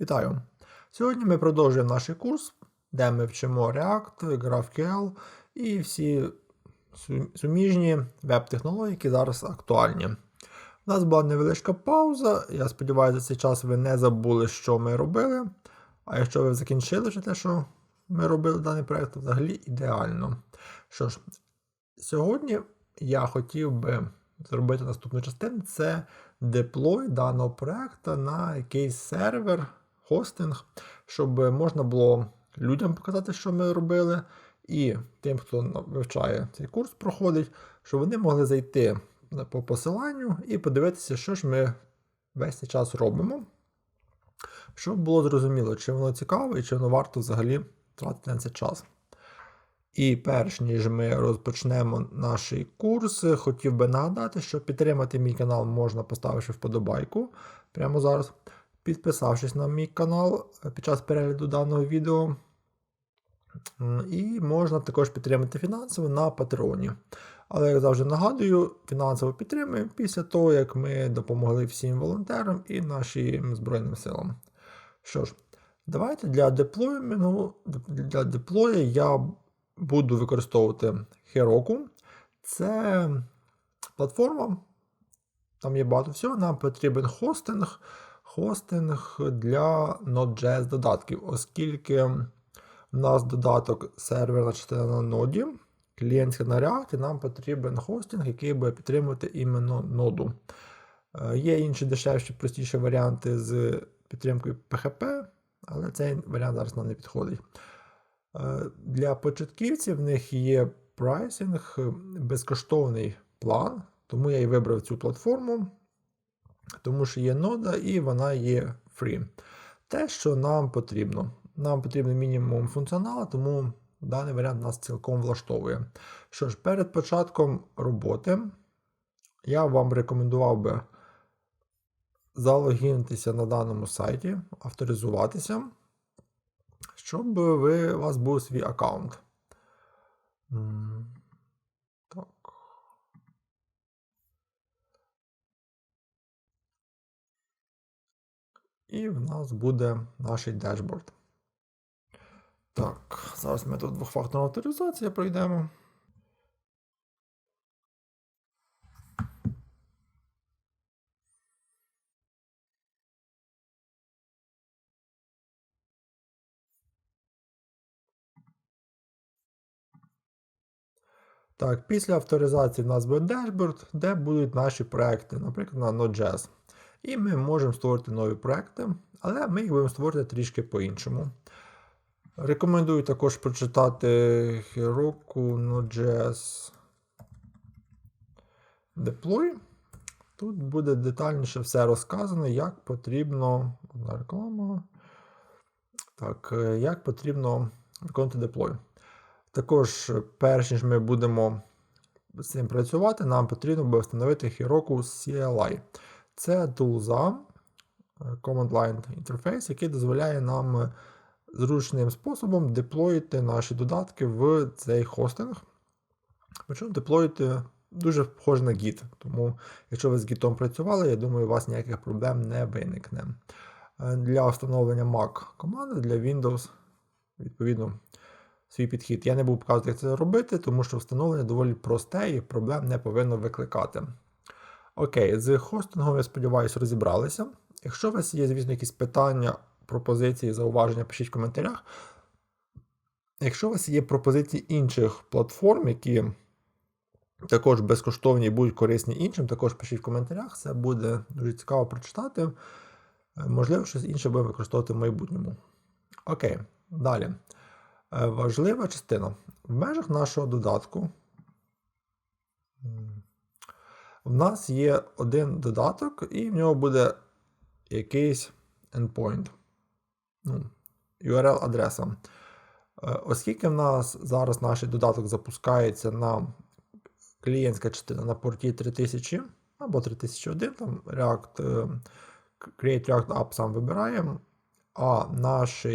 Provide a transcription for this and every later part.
Вітаю! Сьогодні ми продовжуємо наш курс, де ми вчимо React, GraphQL і всі суміжні веб-технології, які зараз актуальні. У нас була невеличка пауза. Я сподіваюся, за цей час ви не забули, що ми робили. А якщо ви закінчили вже те, що ми робили даний проєкт, то взагалі ідеально. Що ж, сьогодні я хотів би зробити наступну частину: це деплой даного проєкту на якийсь сервер, хостинг, щоб можна було людям показати, що ми робили, і тим, хто вивчає цей курс, проходить, щоб вони могли зайти по посиланню і подивитися, що ж ми весь цей час робимо. Щоб було зрозуміло, чи воно цікаво і чи воно варто взагалі тратити на це час. І перш ніж ми розпочнемо наш курс, хотів би нагадати, що підтримати мій канал можна поставивши вподобайку прямо зараз, підписавшись на мій канал е, під час перегляду даного відео. І можна також підтримати фінансово на Патреоні. Але, як завжди нагадую, фінансово підтримуємо після того, як ми допомогли всім волонтерам і нашим Збройним силам. Що ж, давайте для деплоймінгу, для деплою я буду використовувати Heroku. Це платформа, там є багато всього. Нам потрібен хостинг, хостинг для Node.js додатків, оскільки в нас додаток серверна частина на ноді, клієнтська на React, і нам потрібен хостинг, який буде підтримувати іменно ноду. Е, Є інші дешевші, простіші варіанти з підтримкою PHP, але цей варіант зараз нам не підходить. Е, Для початківців в них є прайсинг, е, безкоштовний план, тому я і вибрав цю платформу, тому що є нода і вона є free. Те, що нам потрібно. Нам потрібен мінімум функціоналу, тому даний варіант нас цілком влаштовує. Що ж, перед початком роботи я вам рекомендував би залогінитися на даному сайті, авторизуватися щоб ви, у вас був свій аккаунт. І в нас буде наш дешборд. Так, зараз ми тут двохфакторну авторизацію пройдемо. Так, після авторизації в нас буде дешборд, де будуть наші проекти, наприклад, на Node.js. І ми можемо створити нові проекти, але ми їх будемо створити трішки по-іншому. Рекомендую також прочитати Heroku Node.js Deploy. Тут буде детальніше все розказано, як потрібно. Одна реклама. Так, е, як потрібно виконувати деплой. Також, перш ніж ми будемо з цим працювати, нам потрібно буде встановити Heroku CLI. Це тулза, е, Command Line Interface, який дозволяє нам е, зручним способом деплоїти наші додатки в цей хостинг. Причому деплоїти дуже схоже на Git. Тому, якщо ви з Git працювали, я думаю, у вас ніяких проблем не виникне. Е, Для встановлення Mac команди, для Windows, відповідно, свій підхід. Я не буду показувати, як це робити, тому що встановлення доволі просте і проблем не повинно викликати. Окей, з хостингом, я сподіваюся, розібралися. Якщо у вас є, звісно, якісь питання, пропозиції, зауваження, пишіть в коментарях. Якщо у вас є пропозиції інших платформ, які також безкоштовні і будуть корисні іншим, також пишіть в коментарях, це буде дуже цікаво прочитати. Можливо, щось інше будемо використовувати в майбутньому. Окей, далі. Е, Важлива частина. В межах нашого додатку в нас є один додаток, і в нього буде якийсь endpoint. Ну, URL-адреса. Е, Оскільки в нас зараз наш додаток запускається на клієнтська частина на порті 3000 або 3001, там React, е, Create React App сам вибираємо, а наш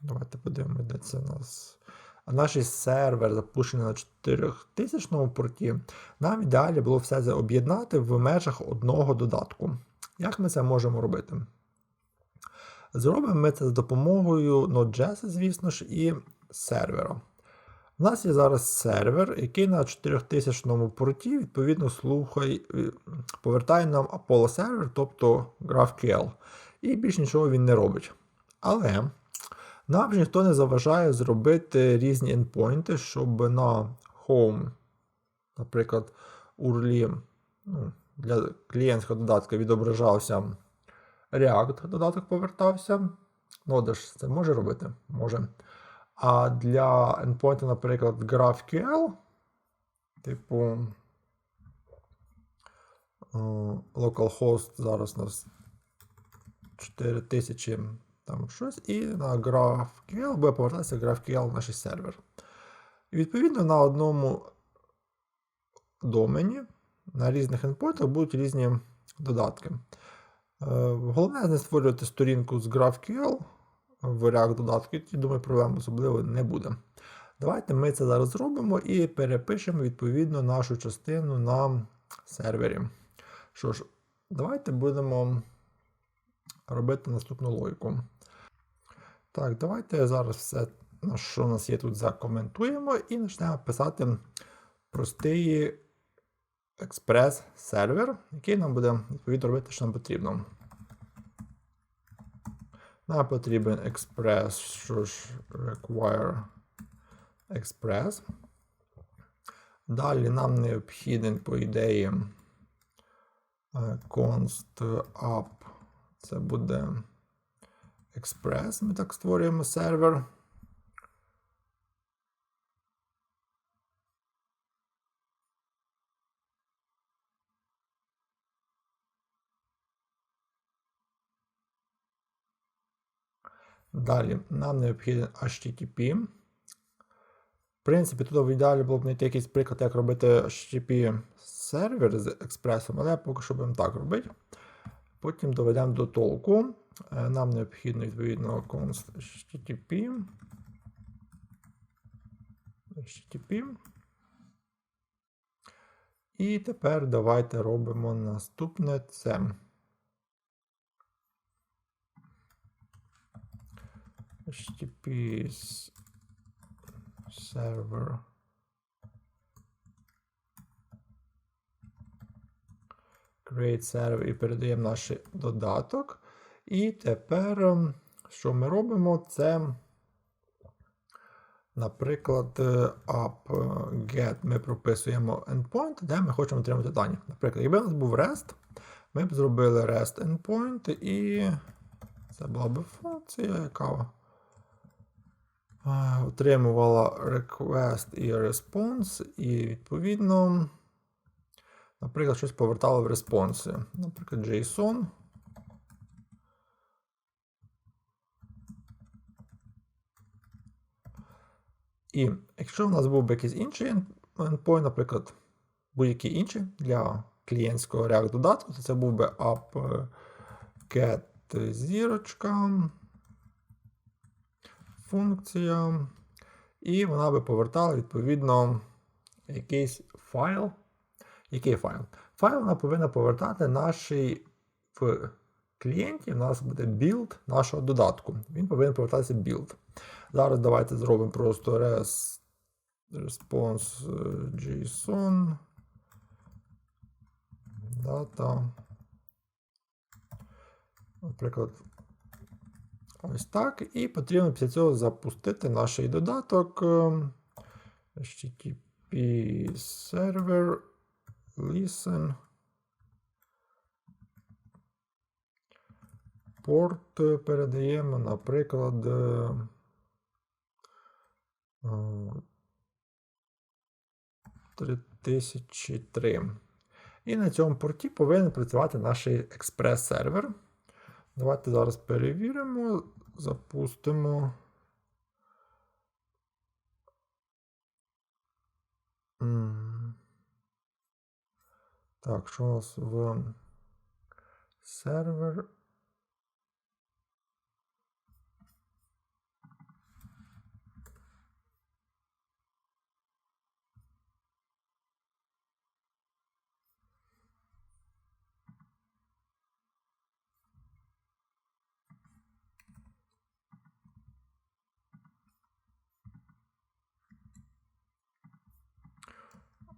Давайте подивимося, де це у нас. А наш сервер запущений на 4000 порті. Нам ідеалі було все це об'єднати в межах одного додатку. Як ми це можемо робити? Зробимо ми це з допомогою Node.js, звісно ж, і сервера. У нас є зараз сервер, який на 4000 порті, відповідно, слухай, е, повертає нам Apollo сервер, тобто GraphQL. І більш нічого він не робить. Але нам ж ніхто не заважає зробити різні ендпойнти, щоб на Home, наприклад, URL ну, для клієнтського додатка відображався React додаток повертався. Нода ж це може робити? Може. А для endpoint, наприклад, GraphQL, типу е, localhost зараз у нас 4000 там щось, і на GraphQL буде повертатися GraphQL в наш сервер. І відповідно на одному домені на різних endpointах будуть різні додатки. Е, головне не створювати сторінку з GraphQL в React додатку, і думаю, проблем особливо не буде. Давайте ми це зараз зробимо і перепишемо відповідно нашу частину на сервері. Що ж, давайте будемо робити наступну логіку. Так, давайте зараз все, що у нас є тут, закоментуємо і почнемо писати простий експрес-сервер, який нам буде відповідно робити, що нам потрібно. Нам потрібен Express, що ж require Express. Далі нам необхіден, по ідеї, е, const up. Це буде Express. Ми так створюємо сервер. Далі нам необхіден HTTP. В принципі, тут в ідеалі було б знайти якийсь приклад, як робити HTTP сервер з експресом, але поки що будемо так робити. Потім доведемо до толку. Е, нам необхідно відповідно const HTTP. HTTP. І тепер давайте робимо наступне це. HTTP server create server і передаємо наш додаток. І тепер, ем, що ми робимо, це, наприклад, app get ми прописуємо endpoint, де ми хочемо отримати дані. Наприклад, якби у нас був REST, ми б зробили REST endpoint, і це була б функція, яка отримувала request і response, і відповідно, наприклад, щось повертало в респонсі. Наприклад, JSON. І якщо в нас був би якийсь інший endpoint, наприклад, будь-який інший для клієнтського React додатку, то це був би app get зірочка функція, і вона би повертала, відповідно, якийсь файл. Який файл? Файл вона повинна повертати наш в клієнті, у нас буде build нашого додатку. Він повинен повертатися build. Зараз давайте зробимо просто res, response JSON. Data. Наприклад, Ось так. І потрібно після цього запустити наш додаток HTTP server listen. Порт передаємо, наприклад, 3003. І на цьому порті повинен працювати наш експрес-сервер. Давайте зараз перевіримо, запустимо. Так, що у нас в сервер?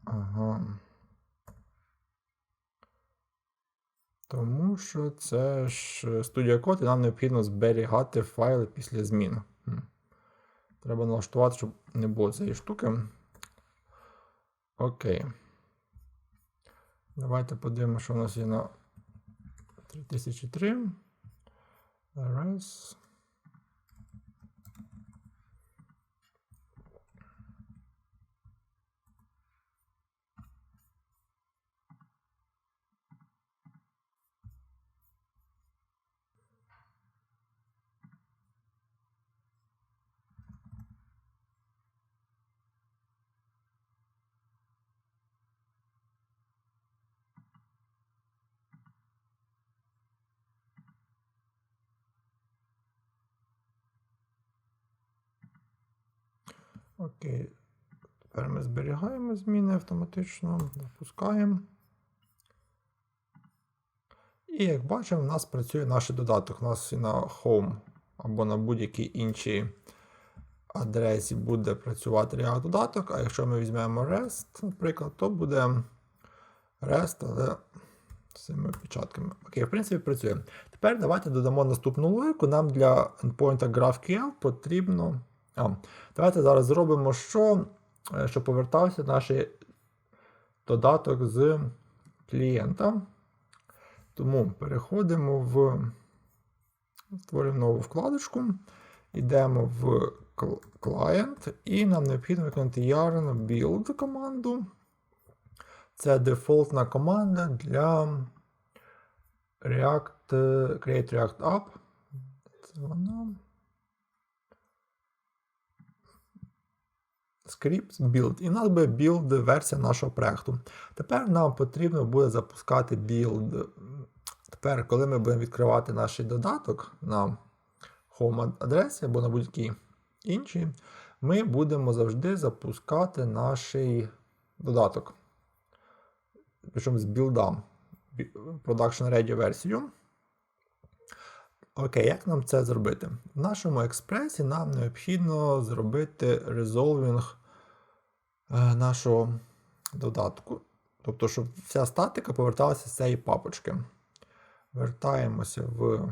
Ага. Тому що це ж Studio Code, і нам необхідно зберігати файли після змін. Треба налаштувати, щоб не було цієї штуки. Окей. Давайте подивимося, що у нас є на 3003. Раз. Окей. Тепер ми зберігаємо зміни автоматично, запускаємо. І як бачимо, у нас працює наш додаток. У нас і на Home або на будь-якій іншій адресі буде працювати React додаток. А якщо ми візьмемо REST, наприклад, то буде REST, але з цими печатками. Окей, в принципі, працює. Тепер давайте додамо наступну логіку. Нам для endpoint GraphQL потрібно. А, Давайте зараз зробимо що, е, щоб повертався наш додаток з клієнта. Тому переходимо в створюємо нову вкладочку, йдемо в клієнт, і нам необхідно виконати yarn build команду. Це дефолтна команда для React Create React App. Це вона. Scripts build. І в нас буде build версія нашого проєкту. Тепер нам потрібно буде запускати build. Тепер, коли ми будемо відкривати наш додаток на home адресі або на будь-якій іншій, ми будемо завжди запускати наш додаток. Причому з білда Production Ready версію. Окей, як нам це зробити? В нашому експресі нам необхідно зробити резолвінг е, нашого додатку. Тобто, щоб вся статика поверталася з цієї папочки. Вертаємося в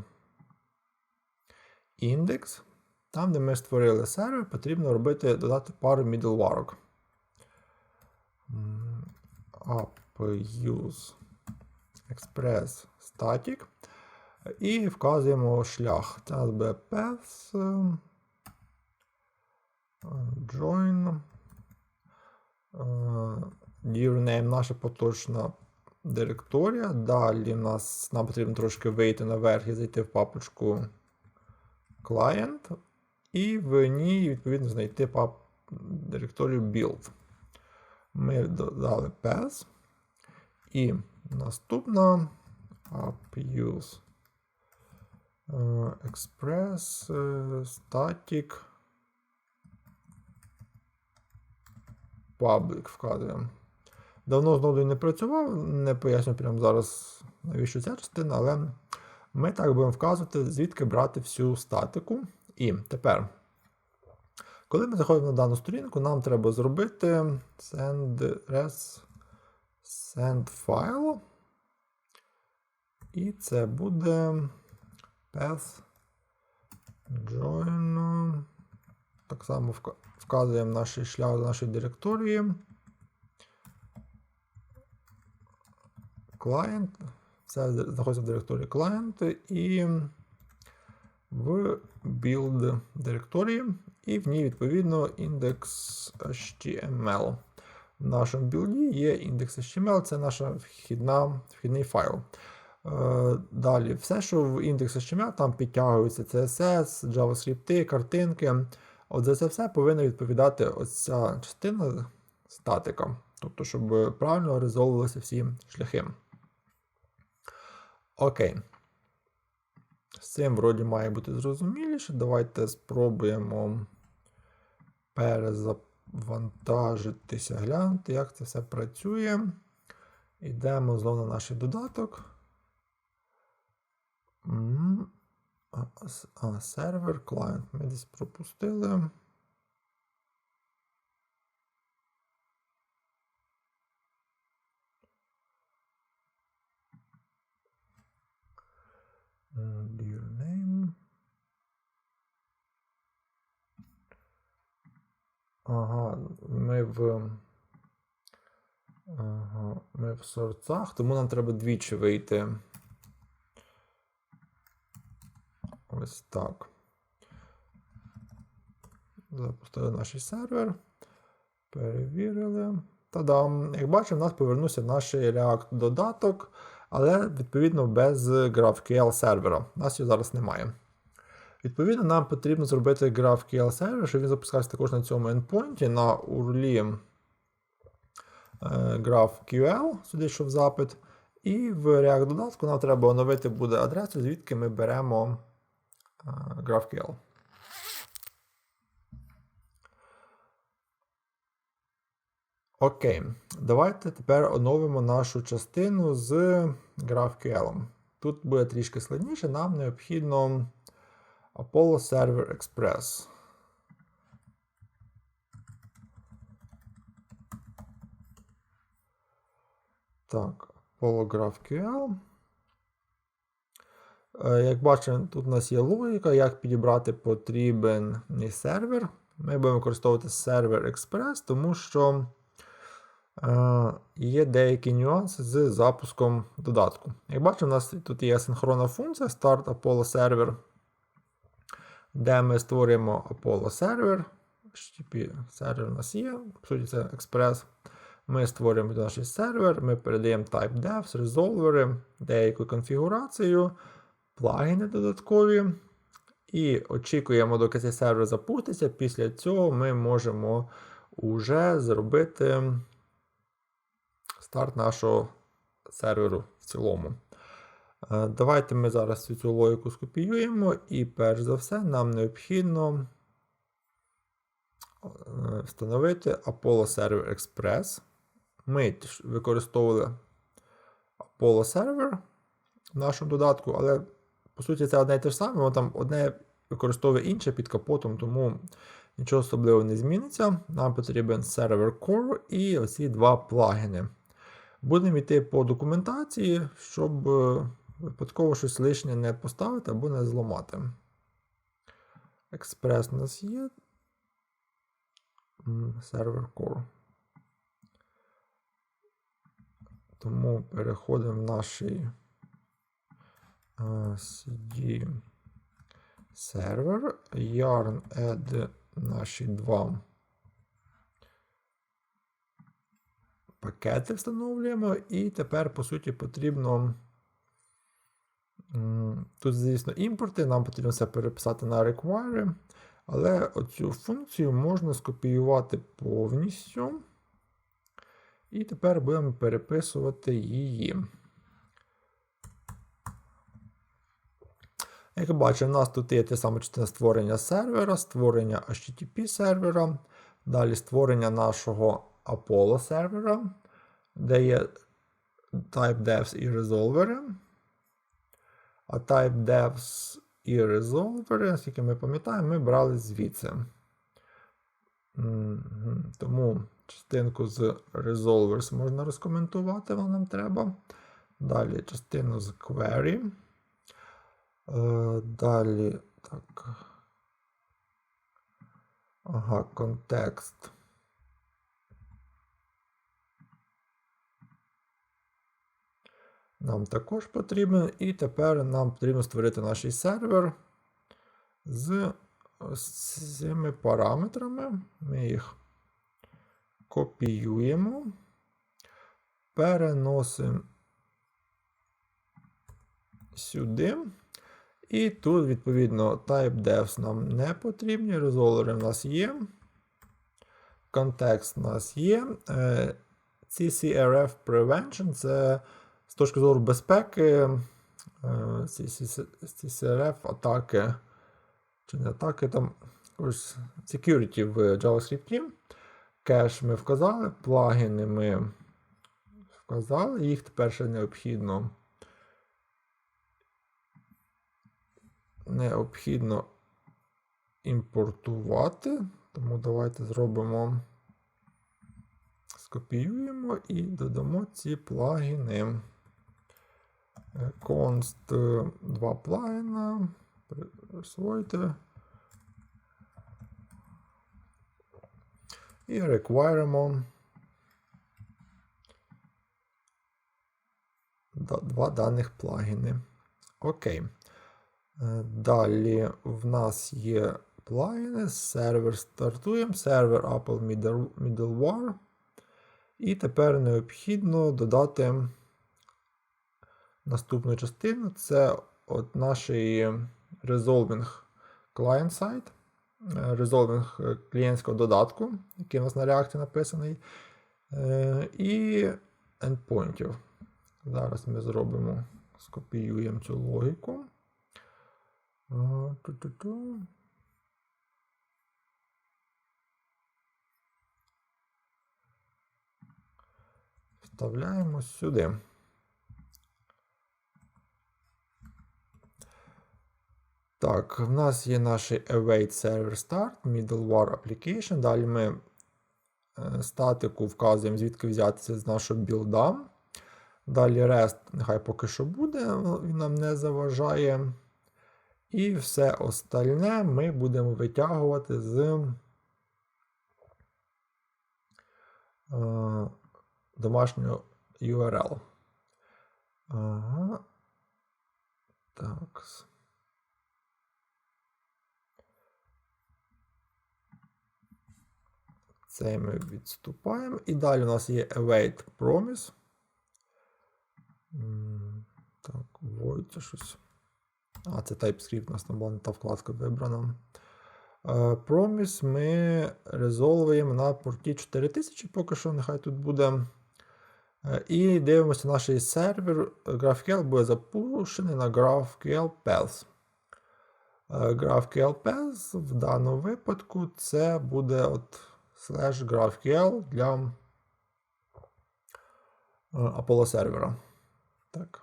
індекс. Там, де ми створили сервер, потрібно робити додати пару middleware. App use express static. І вказуємо шлях. Це буде path, join. Dear name наша поточна директорія. Далі нас, нам потрібно трошки вийти наверх і зайти в папочку client. І в ній, відповідно, знайти пап... директорію build. Ми додали path. І наступна app use Express, Static. Public вказуємо. Давно з нодою не працював, не поясню прямо зараз, навіщо ця частина, але ми так будемо вказувати, звідки брати всю статику. І тепер, коли ми заходимо на дану сторінку, нам треба зробити send res send file. І це буде path join. Так само вказуємо наш шлях до нашої директорії. Client. Це знаходиться в директорії client і в build директорії, і в ній, відповідно, індекс. В нашому білді є індекс HTML, це наш вхідний файл. Е, далі, все, що в індекс HTML, там підтягується CSS, JavaScript, картинки. От за це все повинна відповідати оця частина статика. Тобто, щоб правильно резолвувалися всі шляхи. Окей. З цим вроді має бути зрозуміліше. Давайте спробуємо перезавантажитися, глянути, як це все працює. Йдемо знову на наш додаток. А, сервер, клієнт. Ми десь пропустили. Dear name. Ага, ми в. Ага, ми в сорцах, тому нам треба двічі вийти. Ось так. Запустили наш сервер. Перевірили. Та-дам! Як бачимо, у нас повернувся наш React-додаток, але відповідно без GraphQL сервера. Нас його зараз немає. Відповідно, нам потрібно зробити GraphQL сервер, щоб він запускався також на цьому endpoint на URL е, GraphQL, сюди що в запит. І в React додатку нам треба оновити буде адресу, звідки ми беремо е, GraphQL. Окей, давайте тепер оновимо нашу частину з GraphQL. Тут буде трішки складніше, нам необхідно Apollo Server Express. Так, Apollo GraphQL. Е, як бачимо, тут у нас є логіка, як підібрати потрібен сервер. Ми будемо використовувати сервер Express, тому що е, є деякі нюанси з запуском додатку. Як бачимо, у нас тут є асинхронна функція Start Apollo Server де ми створюємо Apollo сервер. HTTP сервер у нас є, по суті, це Express. Ми створюємо наш сервер, ми передаємо TypeDevs, резолвери, деяку конфігурацію, плагіни додаткові. І очікуємо, доки цей сервер запуститься. Після цього ми можемо вже зробити старт нашого серверу в цілому. Е, давайте ми зараз цю логіку скопіюємо, і перш за все, нам необхідно е, встановити Apollo Server Express. Ми використовували Apollo Server в нашому додатку, але, по суті, це одне і те ж саме, там одне використовує інше під капотом, тому нічого особливого не зміниться. Нам потрібен Server Core і оці два плагіни. Будемо йти по документації, щоб е, випадково щось лишнє не поставити або не зламати. Експрес у нас є. Сервер Core. Тому переходимо в наш CD сервер, yarn add наші два. Пакети встановлюємо, і тепер, по суті, потрібно Тут, звісно, імпорти, нам потрібно все переписати на require, але оцю функцію можна скопіювати повністю. І тепер будемо переписувати її. Як бачимо, у нас тут є те саме частина створення сервера, створення HTTP сервера, далі створення нашого Apollo сервера, де є TypeDevs і резолвери. А TypeDevs і Resolver, наскільки ми пам'ятаємо, ми брали звідси. Тому частинку з Resolvers можна розкоментувати, вам нам треба. Далі частину з Query. Е, далі, так. Ага, контекст. нам також потрібен. І тепер нам потрібно створити наш сервер з цими параметрами. Ми їх копіюємо, переносимо сюди. І тут, відповідно, TypeDevs нам не потрібні, резолвери в нас є. Контекст у нас є. Е, CCRF Prevention це з точки зору безпеки, CCRF, е, атаки, чи не атаки, там security в JavaScript. Кеш ми вказали, плагіни ми вказали, їх тепер ще необхідно. Необхідно імпортувати, тому давайте зробимо, скопіюємо і додамо ці плагіни. Const 2 плагіна. Присвоїти. І requirement два даних плагіни. Окей. Е, Далі в нас є плагіни, сервер стартуємо, сервер Apple Middle- Middleware. І тепер необхідно додати наступну частину. Це от наш Resolving Client Side, Resolving е, клієнтського додатку, який у нас на реакті написаний. е, І endpointів. Зараз ми зробимо, скопіюємо цю логіку. Ту-ту-ту. Вставляємо сюди. Так, в нас є наш await server start, middleware application. Далі ми е, статику вказуємо, звідки взятися з нашого білда. Далі REST нехай поки що буде, він нам не заважає. І все остальне ми будемо витягувати з е, домашнього URL. Ага. Так. Це ми відступаємо. І далі у нас є await promise. Так, це щось. А, це TypeScript, у нас там була не та вкладка вибрана. Е, Promise ми резолвуємо на порті 4000, поки що, нехай тут буде. Е, І дивимося, наш сервер GraphQL буде запущений на GraphQL. Е, GraphQL Path в даному випадку це буде от slash GraphQL для е, Apollo сервера. Так.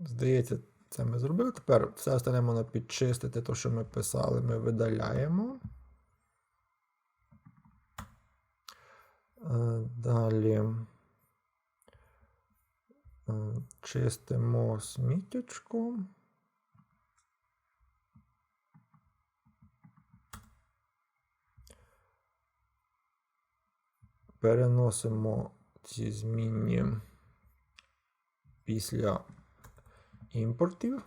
Здається, це ми зробили. Тепер все остальне можна підчистити, то, що ми писали, ми видаляємо. Е, Далі е, чистимо сміттячку. Переносимо ці змінні після імпортів.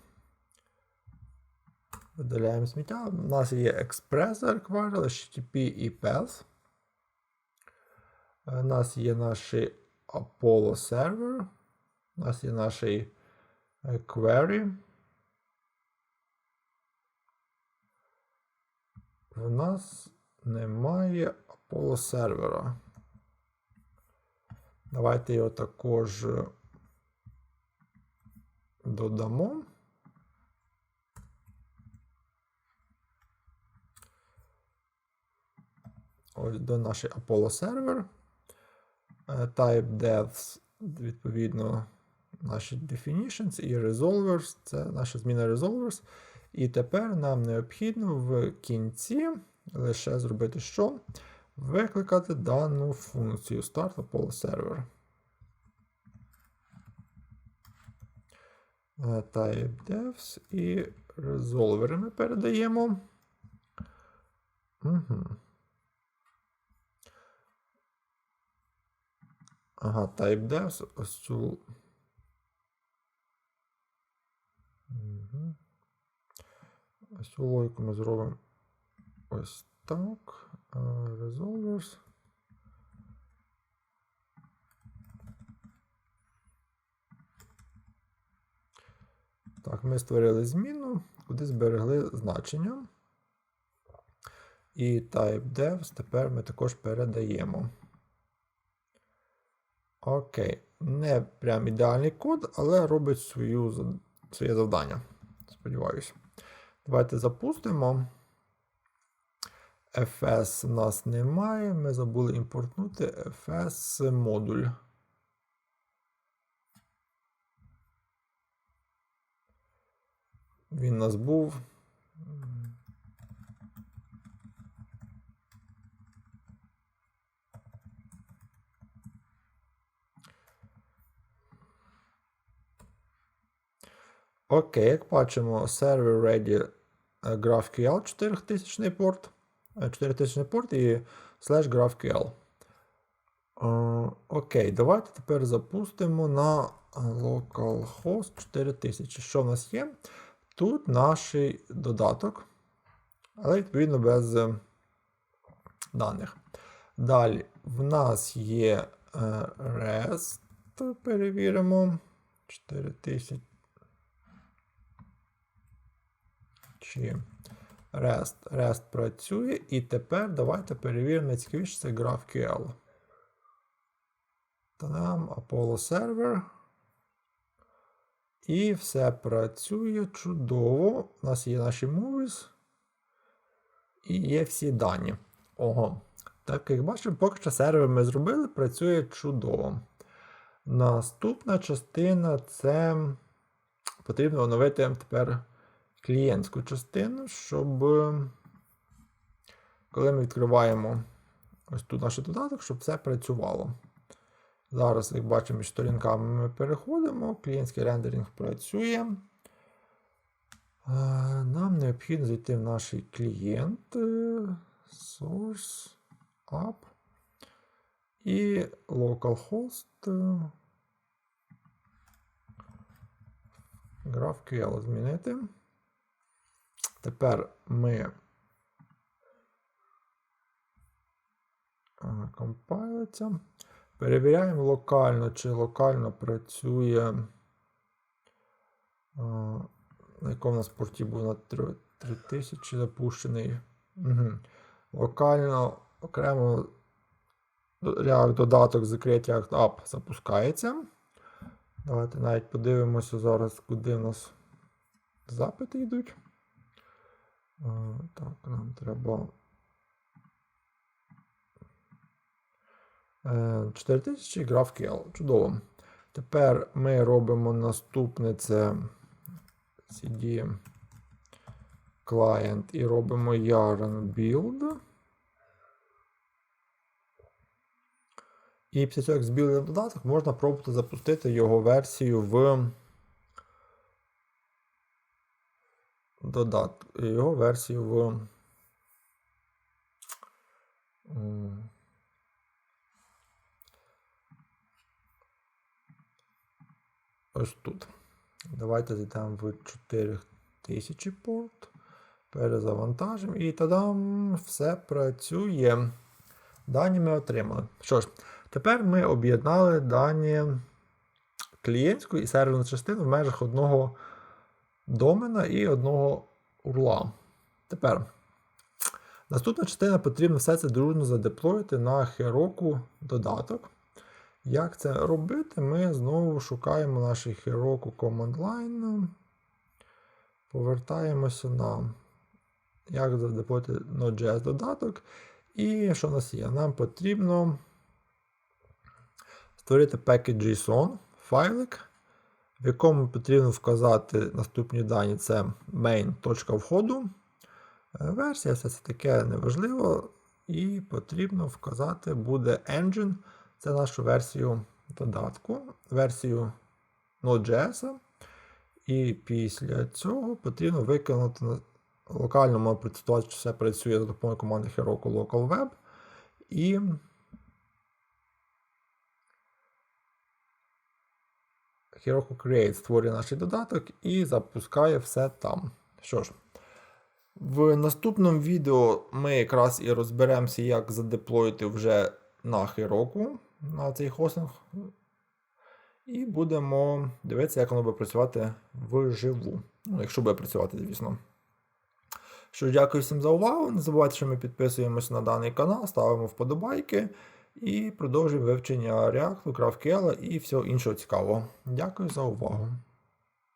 Видаляємо сміття. У нас є Express Require, HTTP і Path. У нас є наш Apollo сервер. У нас є наш е, query. В нас немає Apollo сервера. Давайте його також додамо. Ось до нашої Apollo сервер. Type devs, відповідно, наші definitions і resolvers. Це наша зміна resolvers. І тепер нам необхідно в кінці лише зробити що? Викликати дану функцію Start Apollo Server. Type devs і resolver ми передаємо. Угу. Ага, TypeDevs, ось цю. Угу. Ось цю логіку ми зробимо ось так. Resolvers. Так, ми створили зміну, куди зберегли значення. І type devs тепер ми також передаємо. Окей. Не прям ідеальний код, але робить свою, своє завдання. Сподіваюся. Давайте запустимо. FS у нас немає. Ми забули імпортнути FS модуль. Він нас був. Окей, як бачимо, сервер ready GraphQL 4000 порт. 4000 порт і slash GraphQL. Е, Окей, давайте тепер запустимо на localhost 4000. Що в нас є? Тут наш додаток, але відповідно без е, даних. Далі в нас є е, REST, перевіримо. 4000. Чи REST. REST працює. І тепер давайте перевіримо найцікавіше це GraphQL. Там Apollo Server. І все працює чудово. У нас є наші movies. І є всі дані. Ого. Так, як бачимо, поки що сервер ми зробили, працює чудово. Наступна частина це потрібно оновити тепер клієнтську частину, щоб коли ми відкриваємо ось тут наш додаток, щоб все працювало. Зараз, як бачимо, між сторінками ми переходимо, клієнтський рендеринг працює. Е, Нам необхідно зайти в наш клієнт е, Source App і localhost е, GraphQL змінити. Тепер ми е, компайлиться. Перевіряємо локально, чи локально працює. е, На якому у нас порті був на 3000 запущений. Угу. Локально окремо додаток з React App запускається. Давайте навіть подивимося зараз, куди у нас запити йдуть. Е, Так, нам треба. 4000 GraphQL. Чудово. Тепер ми робимо наступне це CD client і робимо yarn build. І після цього, як збілий додаток, можна пробувати запустити його версію в додат... його версію в. Ось тут. Давайте зайдемо в 4000 порт. Перезавантажимо. І тоді все працює. Дані ми отримали. Що ж, тепер ми об'єднали дані клієнтську і серверну частину в межах одного домена і одного урла. Тепер. Наступна частина потрібно все це дружно задеплоїти на Heroku додаток. Як це робити? Ми знову шукаємо наш Heroku Command Line. Повертаємося на як задеплоїти Node.js додаток. І що в нас є? Нам потрібно створити package.json файлик, в якому потрібно вказати наступні дані: це main. Е, Версія, все це таке неважливо. І потрібно вказати буде engine. Це нашу версію додатку, версію Node.js. І після цього потрібно виконати на локальному процитувати, що все працює за допомогою команди Heroku Local Web. І Heroku Create створює наш додаток і запускає все там. Що ж, в наступному відео ми якраз і розберемося, як задеплоїти вже на Heroku, на цей хостинг. І будемо дивитися, як воно буде працювати вживу. Ну, якщо буде працювати, звісно. Що ж, дякую всім за увагу. Не забувайте, що ми підписуємося на даний канал, ставимо вподобайки і продовжуємо вивчення React, GraphQL і всього іншого цікавого. Дякую за увагу.